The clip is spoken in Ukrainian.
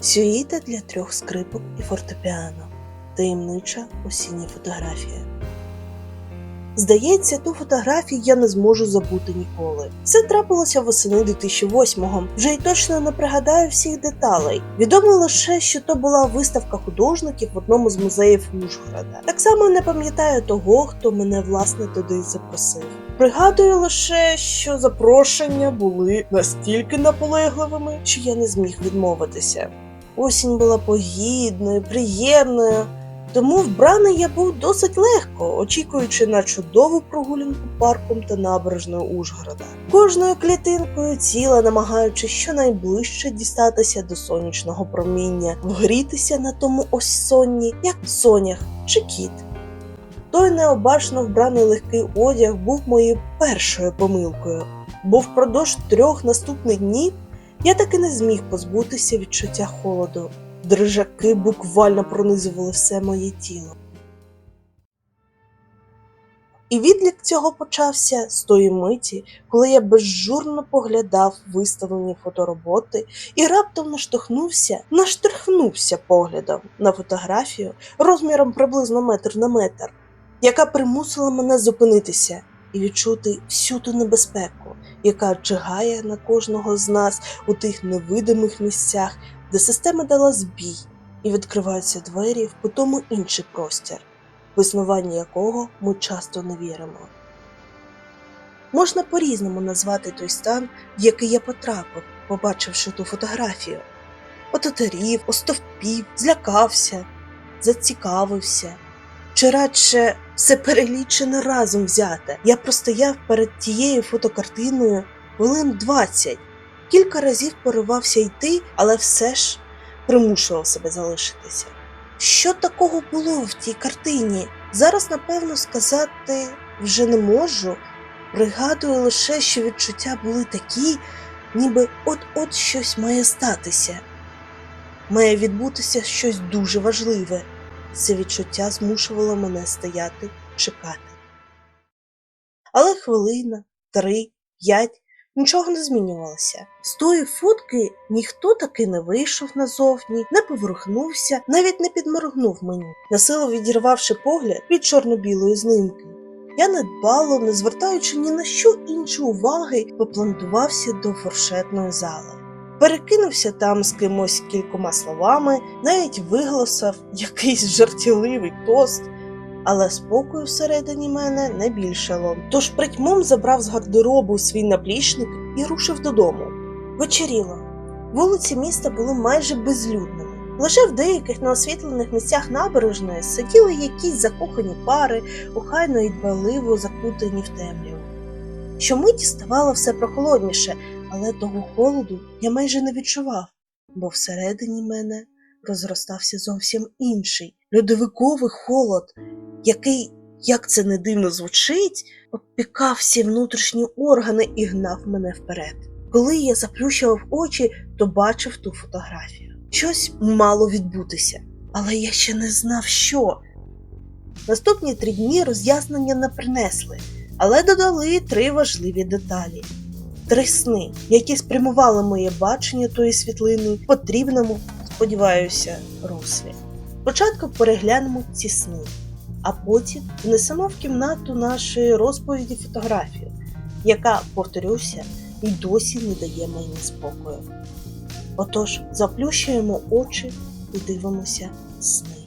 Сюїта для трьох скрипок і фортепіано. Таємнича осіння фотографія. Здається, ту фотографію я не зможу забути ніколи. Це трапилося восени 2008-го. Вже й точно не пригадаю всіх деталей. Відомо лише, що то була виставка художників в одному з музеїв Ужгорода. Так само не пам'ятаю того, хто мене власне туди запросив. Пригадую лише, що запрошення були настільки наполегливими, що я не зміг відмовитися. Осінь була погідною, приємною, тому вбраний я був досить легко, очікуючи на чудову прогулянку парком та набережною Ужгорода. Кожною клітинкою тіла намагаючись щонайближче дістатися до сонячного проміння, вгрітися на тому ось сонні, як сонях чи кіт. Той необачно вбраний легкий одяг був моєю першою помилкою, бо впродовж трьох наступних днів я таки не зміг позбутися відчуття холоду. Дрижаки буквально пронизували все моє тіло. І відлік цього почався з тої миті, коли я безжурно поглядав виставлені фотороботи і раптом наштовхнувся, наштрихнувся поглядом на фотографію розміром приблизно метр на метр, яка примусила мене зупинитися і відчути всю ту небезпеку, яка чигає на кожного з нас у тих невидимих місцях, де система дала збій, і відкриваються двері в потому інший простір, в існування якого ми часто не віримо. Можна по-різному назвати той стан, в який я потрапив, побачивши ту фотографію. Ототерів, остовпів, злякався, зацікавився. Чи радше все перелічене разом взяте. Я простояв перед тією фотокартиною хвилин 20. Кілька разів поривався йти, але все ж примушував себе залишитися. Що такого було в тій картині? Зараз, напевно, сказати вже не можу. Пригадую лише, що відчуття були такі, ніби от-от щось має статися. Має відбутися щось дуже важливе. Це відчуття змушувало мене стояти, чекати. Але хвилина, три, п'ять нічого не змінювалося. З тої фотки ніхто таки не вийшов назовні, не поворухнувся, навіть не підморгнув мені, насилу відірвавши погляд від чорно-білої знимки. Я недбало, не звертаючи ні на що інше уваги, поплантувався до фуршетної зали. Перекинувся там з кимось кількома словами, навіть виголосив якийсь жартівливий тост, але спокою всередині мене не більшало. Тож притьмом забрав з гардеробу свій наплічник і рушив додому. Вечеріло. Вулиці міста були майже безлюдними. Лише в деяких неосвітлених місцях набережної сиділи якісь закохані пари, охайно і дбаливо закутані в темряву. Щомиті ставало все прохолодніше, але того холоду я майже не відчував, бо всередині мене розростався зовсім інший льодовиковий холод, який, як це не дивно звучить, обпікав всі внутрішні органи і гнав мене вперед. Коли я заплющував очі, то бачив ту фотографію. Щось мало відбутися, але я ще не знав, що. Наступні три дні роз'яснення не принесли, але додали три важливі деталі три сни, які спрямували моє бачення тої світлини потрібному, сподіваюся, руслі. Спочатку переглянемо ці сни, а потім внесемо в кімнату нашої розповіді фотографію, яка, повторюся, і досі не дає мені спокою. Отож, заплющуємо очі і дивимося сни.